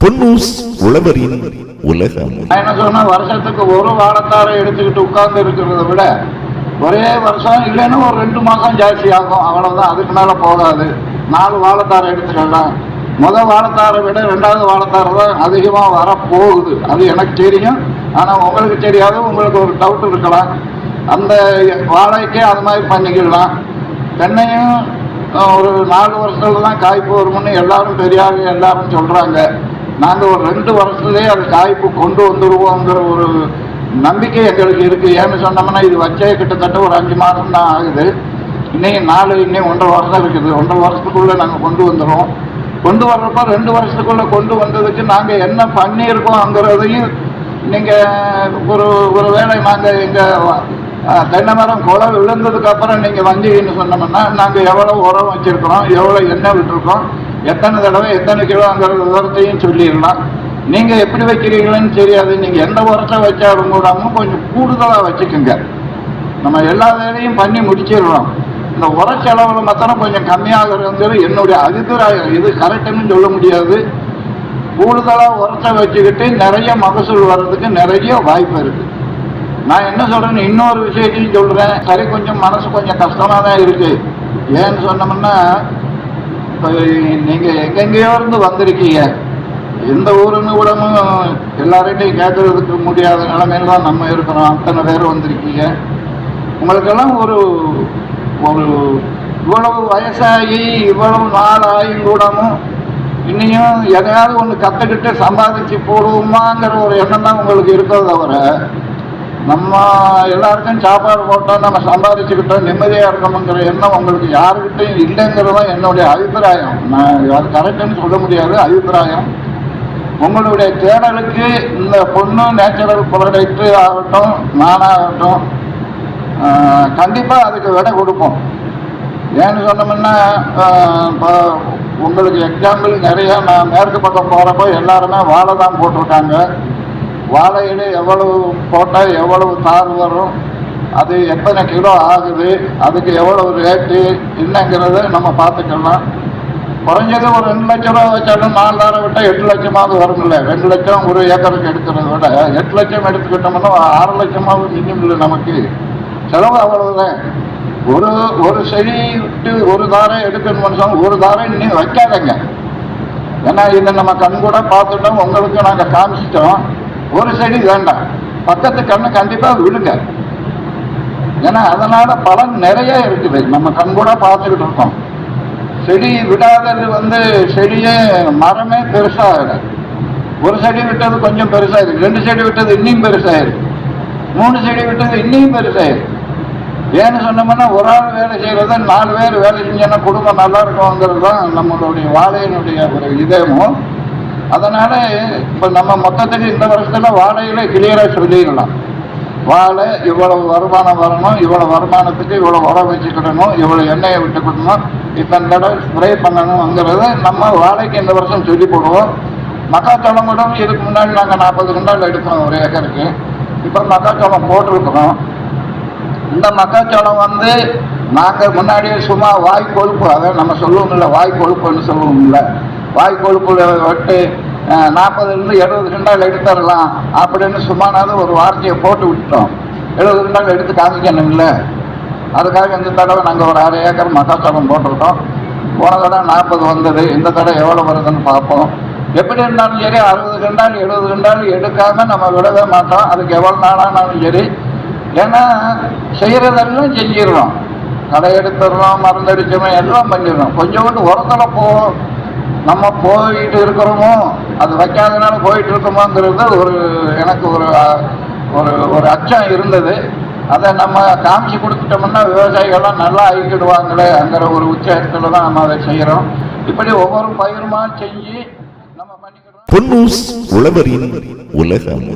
பொன்னூஸ் உழவரின் உலகம். நான் என்ன சொன்னா வருஷத்துக்கு ஒரு வாழைத்தாரை எடுத்துக்கிட்டு உட்கார்ந்து இருக்கிறத விட ஒரே வருஷம் இல்லைன்னா ஒரு ரெண்டு மாசம் ஜாஸ்தி ஆகும். அவ்வளவுதான். அதுக்கு மேல போகாது. நாலு வாழைத்தாரை எடுத்துக்கலாம் முதல் வாழைத்தாரை விட ரெண்டாவது வாழைத்தாரை தான் அதிகமாக வரப்போகுது. அது எனக்கு தெரியும். ஆனால் உங்களுக்கு தெரியாது. உங்களுக்கு ஒரு டவுட் இருக்கலாம். அந்த வாழைக்கே அது மாதிரி பண்ணிக்கலாம். தென்னையும் ஒரு நாலு வருஷத்துல தான் காய்ப்பு வரும்னு எல்லாரும் தெரியாது எல்லாரும் சொல்றாங்க. நாங்கள் ஒரு ரெண்டு வருஷத்துலேயே அது காய்ப்பு கொண்டு வந்துடுவோங்கிற ஒரு நம்பிக்கை எங்களுக்கு இருக்குது ஏன்னு சொன்னோம்னா இது வச்சே கிட்டத்தட்ட ஒரு அஞ்சு மாதம் தான் ஆகுது. இன்னைக்கு நாலு இன்னும் ஒன்றரை வருஷம் இருக்குது. ஒன்றரை வருஷத்துக்குள்ளே நாங்கள் கொண்டு வந்துடுவோம் கொண்டு வர்றப்ப ரெண்டு வருஷத்துக்குள்ளே கொண்டு வந்ததுக்கு நாங்கள் என்ன பண்ணியிருக்கோங்கிறதையும் நீங்கள் ஒரு ஒரு வேளை நாங்கள் எங்கள் தென்னை மரம் குலை விழுந்ததுக்கப்புறம் நீங்கள் வந்தீங்கன்னு சொன்னோம்னா நாங்கள் எவ்வளோ உரம் வச்சுருக்கிறோம் எவ்வளோ எண்ணெய் விட்டுருக்கோம் எத்தனை தடவை எத்தனை கிலோங்கிற உரத்தையும் சொல்லிடலாம் நீங்கள் எப்படி வைக்கிறீங்களன்னு தெரியாது. நீங்கள் எந்த உரத்தை வச்சாலும் கூடாமல் கொஞ்சம் கூடுதலாக வச்சுக்கோங்க. நம்ம எல்லா வேலையும் பண்ணி முடிச்சிடுறோம். இந்த உர செலவில் மாத்திரம் கொஞ்சம் கம்மியாகிறது என்னுடைய அபிப்பிராயம் இது கரெக்டுன்னு சொல்ல முடியாது. கூடுதலாக உரத்தை வச்சுக்கிட்டு நிறைய மகசூல் வர்றதுக்கு நிறைய வாய்ப்பு இருக்குது நான் என்ன சொல்கிறேன்னு இன்னொரு விஷயத்தையும் சொல்கிறேன் சரி கொஞ்சம் மனசு கொஞ்சம் கஷ்டமாக தான் இருக்குது ஏன்னு சொன்னோம்னா இப்போ எங்கெங்கேயோ இருந்து வந்திருக்கீங்க. எந்த ஊருன்னு கூடமும் எல்லார்கிட்டையும் கேட்கறதுக்கு முடியாத நிலைமையில தான் நம்ம இருக்கிறோம். அத்தனை பேர் வந்திருக்கீங்க. உங்களுக்கெல்லாம் ஒரு ஒரு இவ்வளவு வயசாகி இவ்வளவு நாளாகி கூடமும் இன்னையும் எதையாவது ஒன்று கற்றுக்கிட்டு சம்பாதிச்சு போடுவோமாங்கிற ஒரு எண்ணம் தான் உங்களுக்கு இருக்கிறத தவிர நம்ம எல்லாருக்கும் சாப்பாடு போட்டோம் நம்ம சம்பாதிச்சுக்கிட்டோம் நிம்மதியாக இருக்கணுங்கிற எண்ணம் உங்களுக்கு யாருக்கிட்டையும் இல்லைங்கிறதான் என்னுடைய அபிப்பிராயம். நான் அது கரெக்டுன்னு சொல்ல முடியாது அபிப்பிராயம். உங்களுடைய தேடலுக்கு இந்த பொண்ணு நேச்சுரல் ப்ராடக்ட்டு ஆகட்டும் நானாகட்டும் கண்டிப்பாக அதுக்கு விடை கொடுப்போம். ஏன்னு சொன்னோம்னா இப்போ உங்களுக்கு எக்ஸாம்பிள் நிறையா நான் மேற்கு பக்கம் போகிறப்போ எல்லாருமே வாழை தான் போட்டிருக்காங்க. வாழையில எவ்வளவு போட்டால் எவ்வளவு தார் வரும் அது எத்தனை கிலோ ஆகுது அதுக்கு எவ்வளவு ரேட்டு என்னங்கிறத நம்ம பார்த்துக்கலாம். குறைஞ்சது ஒரு ரெண்டு லட்ச ரூபா வச்சாலும் நாலாயிரம் விட்டால் எட்டு லட்சமாவது வரும்ல. ரெண்டு லட்சம் ஒரு ஏக்கருக்கு எடுக்கிறத விட எட்டு லட்சம் எடுத்துக்கிட்டோம்னா ஆறு லட்சமாவது மினிமம் நமக்கு. செலவு அவ்வளவுதான். ஒரு ஒரு செடி விட்டு ஒரு தாரை எடுக்கணும்னு சொன்னால் ஒரு தாரை நீ வைக்காதங்க. ஏன்னா இதை நம்ம கண் கூட பார்த்துட்டோம் உங்களுக்கு நாங்கள் காமிச்சிட்டோம். ஒரு செடி வேண்டாம். பக்கத்து கண்ணு கண்டிப்பாக விடுங்க. ஏன்னா அதனால பலன் நிறைய இருக்குது. நம்ம கண் கூட பார்த்துக்கிட்டு இருக்கோம். செடி விடாதது வந்து செடியே மரமே பெருசாக ஒரு செடி விட்டது கொஞ்சம் பெருசாயிருக்கு. ரெண்டு செடி விட்டது இன்னும் பெருசாயிருக்கு. மூணு செடி விட்டது இன்னும் பெருசாயிருக்கு. ஏன்னு சொன்னோம்னா ஒரு ஆள் வேலை செய்கிறத நாலு பேர் வேலை செஞ்சோன்னா குடும்பம் நல்லா இருக்கும்ங்கிறது தான் நம்மளுடைய வாழையினுடைய ஒரு இதயமும் அதனால இப்போ நம்ம மொத்தத்துக்கு இந்த வருஷத்தில் வாழையில் கிளியராக சொல்லிடலாம். வாழை இவ்வளவு வருமானம் வரணும் இவ்வளோ வருமானத்துக்கு இவ்வளோ உரம் வச்சுக்கிடணும் இவ்வளோ எண்ணெயை விட்டுக்கிடணும் இத்தனை தடவை ஸ்ப்ரே பண்ணணுங்கிறத நம்ம வாழைக்கு இந்த வருஷம் சொல்லி போடுவோம். மக்காச்சோளம் கூட இதுக்கு முன்னாடி நாங்கள் நாற்பது குண்டால் எடுக்கிறோம் ஒரு ஏக்கருக்கு. இப்போ மக்காச்சோளம் போட்டிருக்கிறோம். இந்த மக்காச்சோளம் வந்து நாங்கள் முன்னாடியே சும்மா வாய் கொழுப்பு அதை நம்ம சொல்லுவோம்ல வாய் கொழுப்புன்னு சொல்லுவோம்ல. வாய் கொழுப்பு விட்டு நாற்பதுலேருந்து எழுபது கிண்டால் எடுத்துடலாம் அப்படின்னு சும்மானாவது ஒரு வார்த்தையை போட்டு விட்டோம் எழுபது கிண்டால் எடுத்து காமிக்கணும்ல அதுக்காக இந்த தடவை நாங்கள் ஒரு அரை ஏக்கர் மக்காச்சோளம் போட்டிருக்கோம். போன தடவை நாற்பது வந்தது. இந்த தடவை எவ்வளோ வருதுன்னு பார்ப்போம். எப்படி இருந்தாலும் சரி அறுபது கிண்டால் எழுபது கிண்டால் எடுக்காமல் நம்ம விடவே மாட்டோம். அதுக்கு எவ்வளோ நாளானாலும் சரி. ஏன்னா செய்கிறதெல்லாம் செஞ்சிடறோம் கடை எடுத்துடுறோம் மருந்தடிச்சோம் எல்லாம் பண்ணிடுறோம். கொஞ்சோண்டு உரத்தில் போகும் நம்ம போயிட்டு இருக்கிறோமோ அது வைக்காதனால போயிட்டு இருக்கோமோங்கிறது ஒரு எனக்கு ஒரு ஒரு ஒரு அச்சம் இருந்தது. அதை நம்ம காமிச்சு கொடுத்துட்டோம்னா விவசாயிகள்லாம் நல்லா ஆகிக்கிடுவாங்களேங்கிற ஒரு உச்சகத்தில் தான் நம்ம அதை செய்கிறோம். இப்படி ஒவ்வொரு பயிருமா செஞ்சு நம்ம பண்ணிக்கிறோம். உழவரின் உலகம்